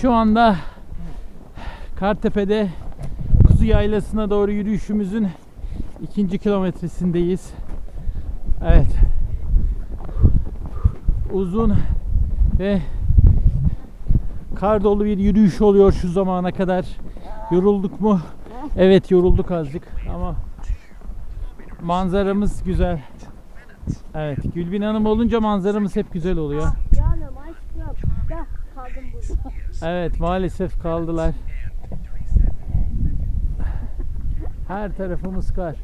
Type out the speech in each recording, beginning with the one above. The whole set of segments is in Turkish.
Şu anda Kartepe'de Kuzu Yaylası'na doğru yürüyüşümüzün ikinci kilometresindeyiz. Evet. Uzun ve kar dolu bir yürüyüş oluyor şu zamana kadar. Yorulduk mu? Evet yorulduk azıcık ama manzaramız güzel. Evet Gülbin Hanım olunca manzaramız hep güzel oluyor. Evet maalesef kaldılar. Her tarafımız kar.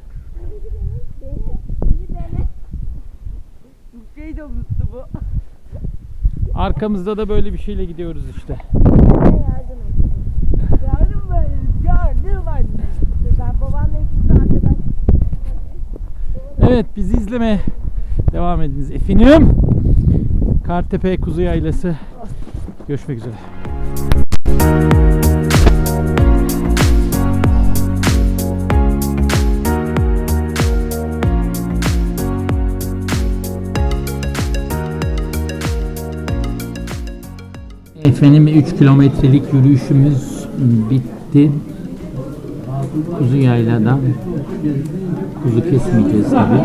Beni. Türkçeyi de unuttu bu. Arkamızda da böyle bir şeyle gidiyoruz işte. Evet bizi izlemeye devam ediniz. Efendim Kartepe Kuzu Yaylası. Görüşmek üzere. Efendim 3 kilometrelik yürüyüşümüz bitti. Kuzu yayladan kuzu kesmeyeceğiz tabii.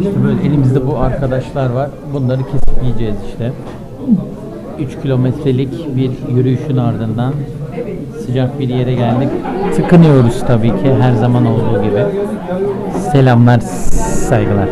İşte böyle elimizde bu arkadaşlar var. Bunları kesip yiyeceğiz işte. 3 kilometrelik bir yürüyüşün ardından sıcak bir yere geldik. Tıkınıyoruz tabii ki her zaman olduğu gibi. Selamlar, saygılar.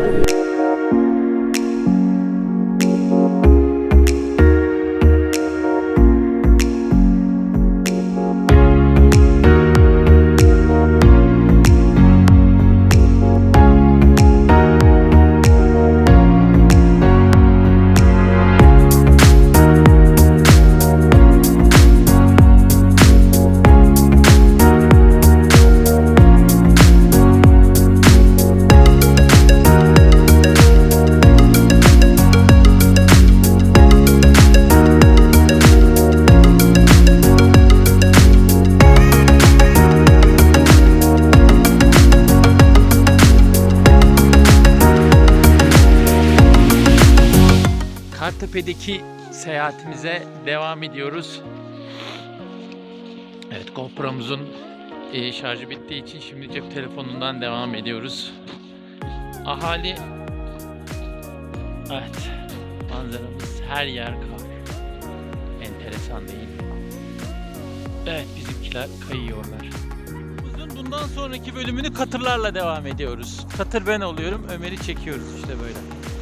Kartepe'deki seyahatimize devam ediyoruz. Evet GoPro'muzun e, şarjı bittiği için şimdi cep telefonundan devam ediyoruz. Ahali Evet manzaramız her yer kar. Enteresan değil. Evet bizimkiler kayıyorlar. Bundan sonraki bölümünü katırlarla devam ediyoruz. Katır ben oluyorum. Ömer'i çekiyoruz işte böyle.